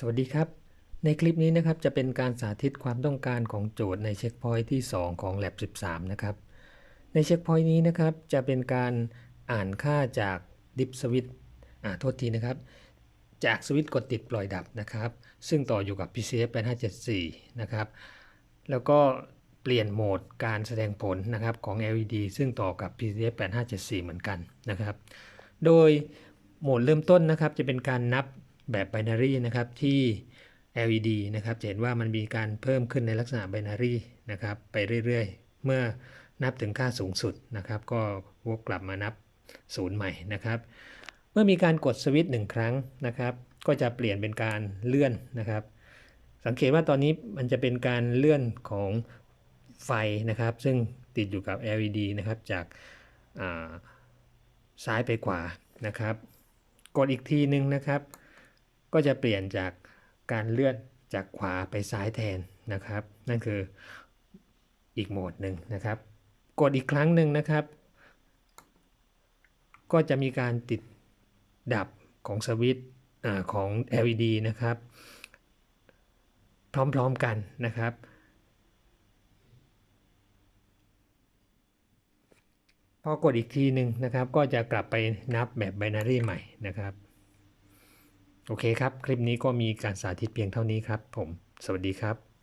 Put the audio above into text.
สวัสดีครับ ในคลิปนี้นะครับจะเป็นการสาธิตความต้องการของโจทย์ในเช็คพอยที่ 2 ของ Lab 13 นะครับ ในเช็คพอยนี้นะครับจะเป็นการอ่านค่าจากดิฟสวิตอ่าโทษทีนะครับ จากสวิตช์กดติดปล่อยดับนะครับ ซึ่งต่ออยู่กับ PCF 8574 นะครับ แล้วก็เปลี่ยนโหมดการแสดงผลนะครับของ LED ซึ่งต่อกับ PCF 8574 เหมือนกันนะครับ โดยโหมดเริ่มต้นนะครับจะเป็นการนับ แบบ binary นะครับที่ LED นะครับจะเห็นว่ามันมีการเพิ่มขึ้นในลักษณะ binary นะครับไปเรื่อยๆ เมื่อนับถึงค่าสูงสุดนะครับ ก็วกกลับมานับศูนย์ใหม่นะครับ เมื่อมีการกดสวิตช์หนึ่งครั้งนะครับ ก็จะเปลี่ยนเป็นการเลื่อนนะครับ สังเกตว่าตอนนี้มันจะเป็นการเลื่อนของไฟนะครับ ซึ่งติดอยู่กับ LED นะครับจากาซ้ายไปขวานะครับ กดอีกทีหนึ่งนะครับ ก็จะเปลี่ยนจากการเลื่อนจากขวาไปซ้ายแทนนะครับ นั่นคืออีกโหมดหนึ่งนะครับ กดอีกครั้งหนึ่งนะครับ ก็จะมีการติดดับของสวิตช์ของ LED นะครับ พร้อมๆกันนะครับ พอกดอีกทีหนึ่งนะครับ ก็จะกลับไปนับแบบ binary ใหม่นะครับ โอเคครับ คลิปนี้ก็มีการสาธิตเพียงเท่านี้ครับผม สวัสดีครับ